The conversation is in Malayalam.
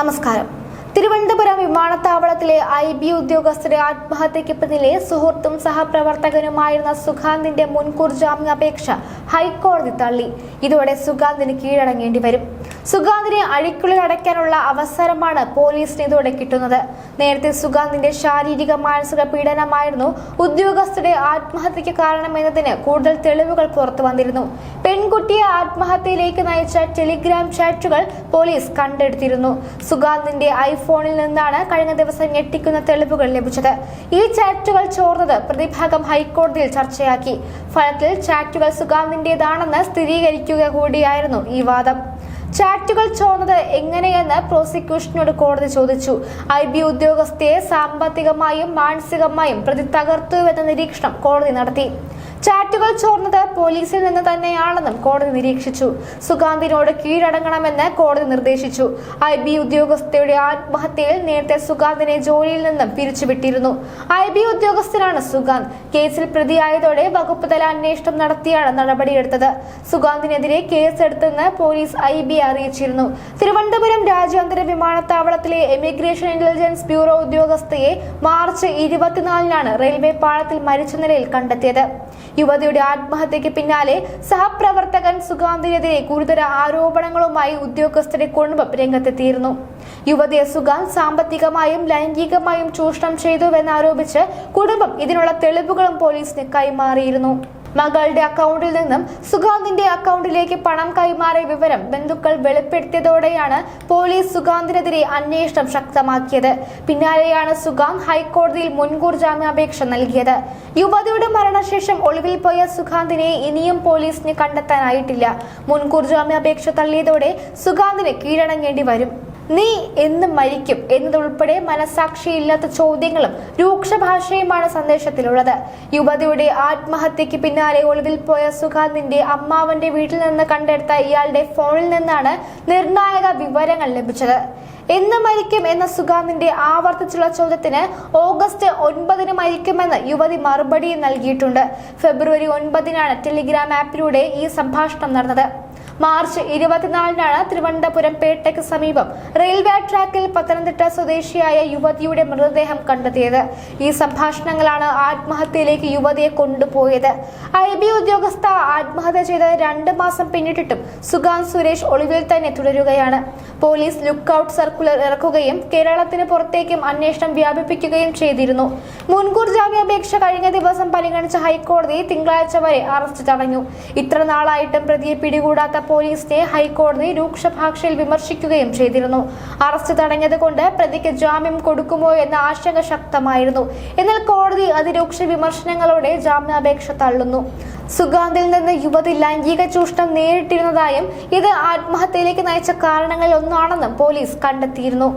നമസ്കാരം. വിമാനത്താവളത്തിലെ ഐ ബി ഉദ്യോഗസ്ഥരെ ആത്മഹത്യയ്ക്ക് പിന്നിലെ സുഹൃത്തും സഹപ്രവർത്തകനുമായിരുന്ന സുഖാന്തിന്റെ മുൻകൂർ ജാമ്യാപേക്ഷ ഹൈക്കോടതി തള്ളി. ഇതോടെ സുഖാന്തിന് കീഴടങ്ങേണ്ടി വരും. സുഗാന്തിനെ അഴിക്കുള്ളിൽ അടയ്ക്കാനുള്ള അവസരമാണ് പോലീസിന് ഇതോടെ കിട്ടുന്നത്. നേരത്തെ സുഗാന്തിന്റെ ശാരീരിക മാനസിക പീഡനമായിരുന്നു ഉദ്യോഗസ്ഥരുടെ ആത്മഹത്യക്ക് കാരണമെന്നതിന് കൂടുതൽ തെളിവുകൾ പുറത്തു വന്നിരുന്നു. പെൺകുട്ടിയെ ആത്മഹത്യയിലേക്ക് നയിച്ച ടെലിഗ്രാം ചാറ്റുകൾ പോലീസ് കണ്ടെടുത്തിരുന്നു. സുഗാന്തിന്റെ ഐഫോണിൽ നിന്നാണ് കഴിഞ്ഞ ദിവസം ഞെട്ടിക്കുന്ന തെളിവുകൾ ലഭിച്ചത്. ഈ ചാറ്റുകൾ ചോർന്നത് പ്രതിഭാഗം ഹൈക്കോടതിയിൽ ചർച്ചയാക്കി. ഫലത്തിൽ ചാറ്റുകൾ സുഗാന്തിന്റേതാണെന്ന് സ്ഥിരീകരിക്കുക കൂടിയായിരുന്നു ഈ വാദം. ചാറ്റുകൾ ചോർന്നത് എങ്ങനെയെന്ന് പ്രോസിക്യൂഷനോട് കോടതി ചോദിച്ചു. ഐ ബി ഉദ്യോഗസ്ഥയെ സാമ്പത്തികമായും മാനസികമായും പ്രതി തകർത്തുവെന്ന നിരീക്ഷണം കോടതി നടത്തി. ചാറ്റുകൾ ചോർന്നത് പോലീസിൽ നിന്ന് തന്നെയാണെന്നും കോടതി നിരീക്ഷിച്ചു. സുഗാന്തിനോട് കീഴടങ്ങണമെന്ന് കോടതി നിർദ്ദേശിച്ചു. ഐ ബി ഉദ്യോഗസ്ഥയുടെ ആത്മഹത്യയിൽ നേരത്തെ സുഗാന്തിനെ ജോലിയിൽ നിന്നും പിരിച്ചുവിട്ടിരുന്നു. ഐ ബി ഉദ്യോഗസ്ഥനാണ് സുഗാന്ത്. കേസിൽ പ്രതിയായതോടെ വകുപ്പ് തല അന്വേഷണം നടത്തിയാണ് നടപടിയെടുത്തത്. സുഗാന്തിനെതിരെ കേസെടുത്തെന്ന് പോലീസ് ഐ ബി അറിയിച്ചിരുന്നു. തിരുവനന്തപുരം രാജ്യാന്തര വിമാനത്താവളത്തിലെ എമിഗ്രേഷൻ ഇന്റലിജൻസ് ബ്യൂറോ ഉദ്യോഗസ്ഥയെ മാർച്ച് ഇരുപത്തിനാലിനാണ് റെയിൽവേ പാളത്തിൽ മരിച്ച നിലയിൽ കണ്ടെത്തിയത്. യുവതിയുടെ ആത്മഹത്യയ്ക്ക് പിന്നാലെ സഹപ്രവർത്തകൻ സുഗാന്തിനെതിരെ ഗുരുതര ആരോപണങ്ങളുമായി ഉദ്യോഗസ്ഥരെ കുടുംബം രംഗത്തെത്തിയിരുന്നു. യുവതിയെ സുഗാന്ത് സാമ്പത്തികമായും ലൈംഗികമായും ചൂഷണം ചെയ്തുവെന്നാരോപിച്ച് കുടുംബം ഇതിനുള്ള തെളിവുകളും പോലീസിന് കൈമാറിയിരുന്നു. മകളുടെ അക്കൗണ്ടിൽ നിന്നും സുഗാന്തിന്റെ അക്കൗണ്ടിലേക്ക് പണം കൈമാറിയ വിവരം ബന്ധുക്കൾ വെളിപ്പെടുത്തിയതോടെയാണ് പോലീസ് സുഗാന്തിനെതിരെ അന്വേഷണം ശക്തമാക്കിയത്. പിന്നാലെയാണ് സുഗാന്ത് ഹൈക്കോടതിയിൽ മുൻകൂർ ജാമ്യാപേക്ഷ നൽകിയത്. യുവതിയുടെ മരണശേഷം ഒളിവിൽ പോയ സുഗാന്തിനെ ഇനിയും പോലീസിന് കണ്ടെത്താനായിട്ടില്ല. മുൻകൂർ ജാമ്യാപേക്ഷ തള്ളിയതോടെ സുഗാന്തിന് കീഴടങ്ങേണ്ടി വരും. നീ എന്ന് മരിക്കും എന്നതുൾപ്പെടെ മനസാക്ഷിയില്ലാത്ത ചോദ്യങ്ങളും രൂക്ഷ ഭാഷയുമാണ് സന്ദേശത്തിലുള്ളത്. യുവതിയുടെ ആത്മഹത്യക്ക് പിന്നാലെ ഒളിവിൽ പോയ സുഖാന്തിന്റെ അമ്മാവന്റെ വീട്ടിൽ നിന്ന് കണ്ടെടുത്ത ഇയാളുടെ ഫോണിൽ നിന്നാണ് നിർണായക വിവരങ്ങൾ ലഭിച്ചത്. എന്ന് മരിക്കും എന്ന സുഗാന്തിന്റെ ആവർത്തിച്ചുള്ള ചോദ്യത്തിന് ഓഗസ്റ്റ് ഒൻപതിന് മരിക്കുമെന്ന് യുവതി മറുപടി നൽകിയിട്ടുണ്ട്. ഫെബ്രുവരി ഒൻപതിനാണ് ടെലിഗ്രാം ആപ്പിലൂടെ ഈ സംഭാഷണം നടന്നത്. മാർച്ച് ഇരുപത്തിനാലിനാണ് തിരുവനന്തപുരം പേട്ടയ്ക്ക് സമീപം റെയിൽവേ ട്രാക്കിൽ പത്തനംതിട്ട സ്വദേശിയായ യുവതിയുടെ മൃതദേഹം കണ്ടെത്തിയത്. ഈ സംഭാഷണങ്ങളാണ് ആത്മഹത്യയിലേക്ക് യുവതിയെ കൊണ്ടുപോയത്. ഐ ബി ഉദ്യോഗസ്ഥ ആത്മഹത്യ ചെയ്ത് രണ്ട് മാസം പിന്നിട്ടിട്ടും സുഗാന്ത് സുരേഷ് ഒളിവിൽ തന്നെ തുടരുകയാണ്. പോലീസ് ലുക്കൌട്ട് സർക്കുലർ ഇറക്കുകയും കേരളത്തിന് പുറത്തേക്കും അന്വേഷണം വ്യാപിപ്പിക്കുകയും ചെയ്തിരുന്നു. മുൻകൂർ ജാമ്യാപേക്ഷ കഴിഞ്ഞ ദിവസം പരിഗണിച്ച ഹൈക്കോടതി തിങ്കളാഴ്ച വരെ അറസ്റ്റ് തടഞ്ഞു. ഇത്ര നാളായിട്ടും പ്രതിയെ പിടികൂടാത്ത പോലീസിനെ ഹൈക്കോടതി രൂക്ഷ ഭാഷയിൽ വിമർശിക്കുകയും ചെയ്തിരുന്നു. അറസ്റ്റ് തടഞ്ഞതുകൊണ്ട് പ്രതിക്ക് ജാമ്യം കൊടുക്കുമോ എന്ന ആശങ്ക ശക്തമായിരുന്നു. എന്നാൽ കോടതി അതിരൂക്ഷ വിമർശനങ്ങളോടെ ജാമ്യാപേക്ഷ തള്ളുന്നു. സുഗാന്തിൽ നിന്ന് യുവതി ലൈംഗിക ചൂഷണം നേരിട്ടിരുന്നതായും ഇത് ആത്മഹത്യയിലേക്ക് നയിച്ച കാരണങ്ങളിൽ ഒന്നാണെന്നും പോലീസ് കണ്ടെത്തിയിരുന്നു.